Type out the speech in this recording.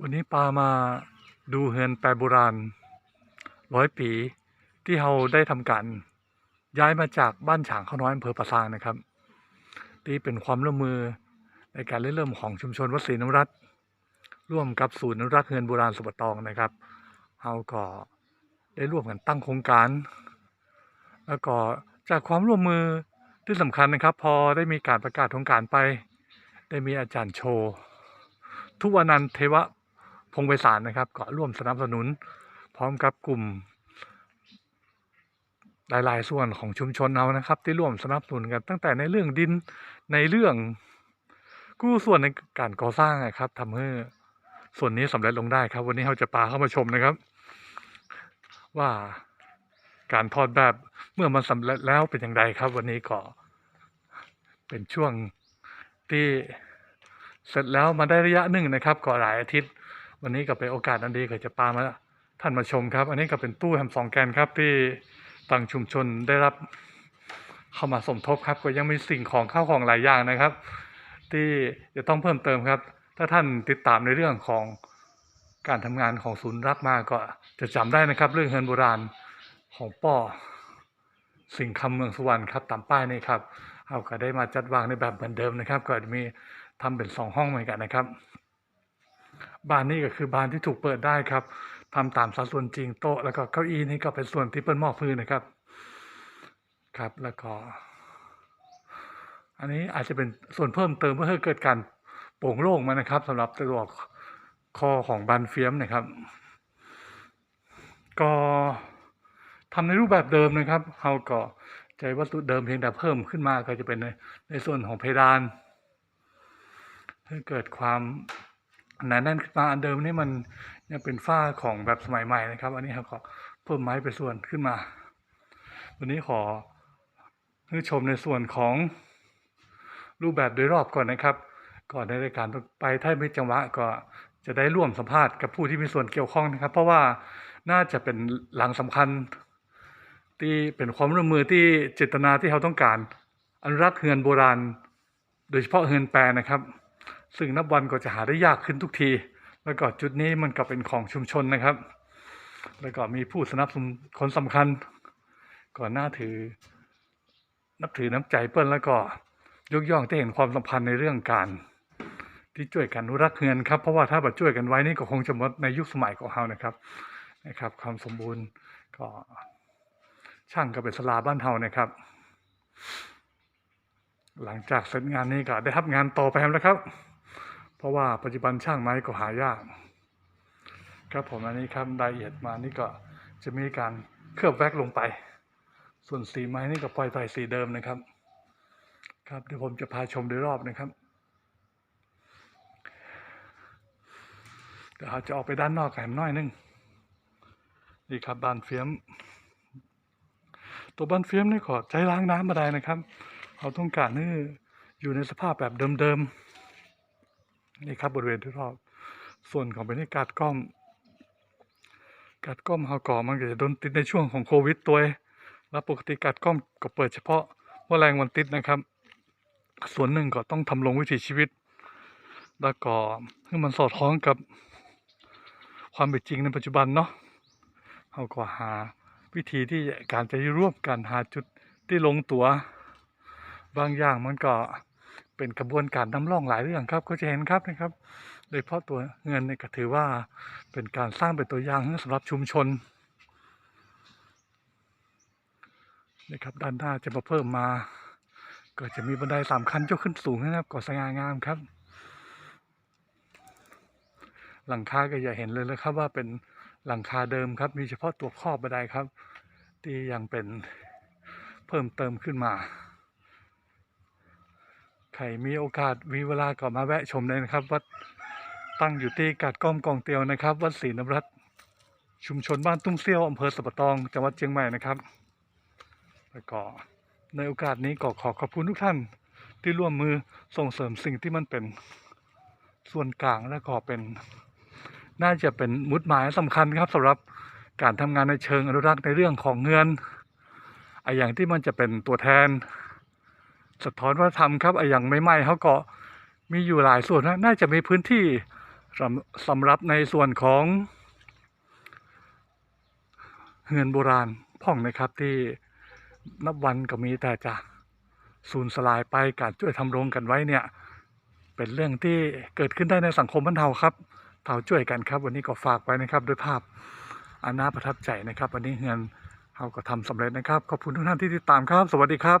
วันนี้ปามาดูเฮือนแปรโบราณร้อยปี ที่เราได้ทำการย้ายมาจากบ้านฉางข้าน้อยอำเภอปะซางนะครับ ที่เป็นความร่วมมือในการเริ่มของชุมชนวัดศรีนรัตร่วมกับศูนย์นรักเฮือนโบราณสุปตองนะครับเราก็ได้ร่วมกันตั้งโครงการ แล้วก็จากความร่วมมือที่สำคัญนะครับ พอได้มีการประกาศโครงการไป ได้มีอาจารย์โช ทุวันันท์เทวะ พงศ์ไพศาลนะครับก็ร่วมสนับสนุน พร้อมกับกลุ่มหลายๆส่วนของชุมชนเรานะครับ ที่ร่วมสนับสนุนกัน ตั้งแต่ในเรื่องดินในเรื่องกู้ส่วนในการก่อสร้างนะครับทำให้ส่วนนี้สำเร็จลงได้ครับ วันนี้เราจะปาเข้ามาชมนะครับ ว่าการทอดแบบเมื่อมันสำเร็จแล้วเป็นอย่างไรครับ วันนี้ก็เป็นช่วงที่เสร็จแล้วมาได้ระยะหนึ่งนะครับ ก็หลายอาทิตย์ วันนี้ก็เป็นโอกาสอันดีก็จะปามาท่านมาชมครับ อันนี้ก็เป็นตู้แฮมสองแกนครับ ที่ต่างชุมชนได้รับเข้ามาสมทบครับ ก็ยังมีสิ่งของข้าวของหลายอย่างนะครับ ที่จะต้องเพิ่มเติมครับ ถ้าท่านติดตามในเรื่องของการทำงานของศูนย์รักมาก็จะจำได้นะครับ เรื่องเฮือนโบราณของป้อสิ่งคำเมืองสุวรรณครับตามป้ายนี่ครับเอาก็ได้มาจัดวางในแบบเหมือนเดิมนะครับ ก็จะมีทำเป็นสองห้องเหมือนกันนะครับ บานนี้ก็คือบานที่ถูกเปิดได้ครับทำตามสัดส่วนจริงโต๊ะแล้วก็เก้าอี้นี่ก็เป็นส่วนที่เปิ้ลมอบพื้นนะครับ ครับแล้วก็ อันนี้อาจจะเป็นส่วนเพิ่มเติมเพื่อให้เกิดการโปร่งโล่งมานะครับสำหรับตัวคอของบานเฟียมนะครับ ก็ทำในรูปแบบเดิมนะครับเราก็ใช้วัสดุเดิมเพียงแต่เพิ่มขึ้นมาก็จะเป็นในในส่วนของเพดานให้เกิดความ หนาแน่นขึ้นมาอันเดิมนี่มันยังเป็นฝ้าของแบบสมัยใหม่นะครับ อันนี้เราก็เพิ่มไม้ไปส่วนขึ้นมาวันนี้ขอให้ชมในส่วนของรูปแบบโดยรอบก่อนนะครับ ก่อนในรายการไปถ้ามีจังหวะก็จะได้ร่วมสัมภาษณ์กับผู้ที่มีส่วนเกี่ยวข้องนะครับ เพราะว่าน่าจะเป็นหลังสำคัญ ที่เป็นความร่วมมือที่เจตนาที่เขาต้องการอนุรักษ์เฮือนโบราณ โดยเฉพาะเฮือนแปรนะครับ ซึ่งนับวันก็จะหาได้ยากขึ้นทุกที แล้วก็จุดนี้มันก็เป็นของชุมชนนะครับ แล้วก็มีผู้สนับสนุนคนสำคัญ ก่อนหน้าถือ นับถือน้ำใจเปิ้ลแล้วก็ยกย่องที่เห็นความสำคัญในเรื่องการที่ช่วยกันรักเฮือนครับ เพราะว่าถ้าแบัช่วยกันไว้นี่ก็คงจะหมดในยุคสมัยของเรานะครับนะครับ ความสมบูรณ์ก็ช่างก็เป็นสลาบ้านเฮานะครับ หลังจากเสร็จงานนี้ก็ได้รับงานต่อไปแล้วครับ เพราะว่าปัจจุบันช่างไม้ก็หายาก ครับผมอันนี้ครับรายละเอียดมานี่ก็จะมีการเคลือบแว็กซ์ลงไป ส่วนสีไม้นี่ก็ปล่อยไปสีเดิมนะครับ ครับเดี๋ยวผมจะพาชมโดยรอบนะครับเดี๋ยวเราจะออกไปด้านนอกกันน่อยนึงนี่ครับบานเฟียม ตัวบานเฟียมนี่ขอใช้ล้างน้ำมาได้นะครับ เราต้องการให้อยู่ในสภาพแบบเดิมๆ นี่ครับบริเวณที่รอบส่วนของเป็นที่การดกล้อมการดกล้อมเฮาก่อมันก็จะโดนติดในช่วงของโควิดตัวเองแล้วปกติการดกล้อมก็เปิดเฉพาะเมื่อแรงวันติดนะครับ ส่วนหนึ่งก็ต้องทำลงวิถีชีวิต แล้วก็ให้มันสอดคล้องกับความเป็นจริงในปัจจุบันเนาะเราก็หาวิธีที่การจะร่วมกันหาจุดที่ลงตัว บางอย่างมันก็ เป็นกระบวนการนำร่องหลายเรื่องครับ ก็จะเห็นครับนะครับ โดยเฉพาะตัวเงินเนี่ยก็ถือว่าเป็นการสร้างเป็นตัวอย่างสำหรับชุมชนนะครับด้านหน้าจะมาเพิ่มมา ก็จะมีบันไดสามขั้นยกขึ้นสูงนะครับก่อสง่างามครับ หลังคาก็อย่าเห็นเลยนะครับว่าเป็นหลังคาเดิมครับ มีเฉพาะตัวครอบบันไดครับ ที่ยังเป็นเพิ่มเติมขึ้นมา ใครมีโอกาสมีเวลาก็มาแวะชมเลยนะครับ วัดตั้งอยู่ที่กาดก้อมกองเตียวนะครับ วัดศรีนรัตน์ชุมชนบ้านตุ้มเซี่ยวอำเภอสะปะตองจังหวัดเชียงใหม่นะครับแล้วก็ในโอกาสนี้ก็ขอขอบคุณทุกท่านที่ร่วมมือส่งเสริมสิ่งที่มันเป็นส่วนกลางและก็เป็น น่าจะเป็นมุดหมายสำคัญครับสำหรับการทำงานในเชิงอนุรักษ์ในเรื่องของเงินไออย่างที่มันจะเป็นตัวแทน สะท้อนวัฒนธรรมครับไออย่างไม่ไหม้เขาก็มีอยู่หลายส่วนนะน่าจะมีพื้นที่สำหรับในส่วนของเงินโบราณพ่องนะครับที่นับวันก็มีแต่จะสูญสลายไปการช่วยทำรงกันไว้เนี่ย เป็นเรื่องที่เกิดขึ้นได้ในสังคมบ้านเราครับเทาช่วยกันครับ วันนี้ก็ฝากไว้นะครับด้วยภาพอันน่าประทับใจนะครับ วันนี้เงินเราก็ทำสำเร็จนะครับ ขอบคุณทุกท่านที่ติดตามครับ สวัสดีครับ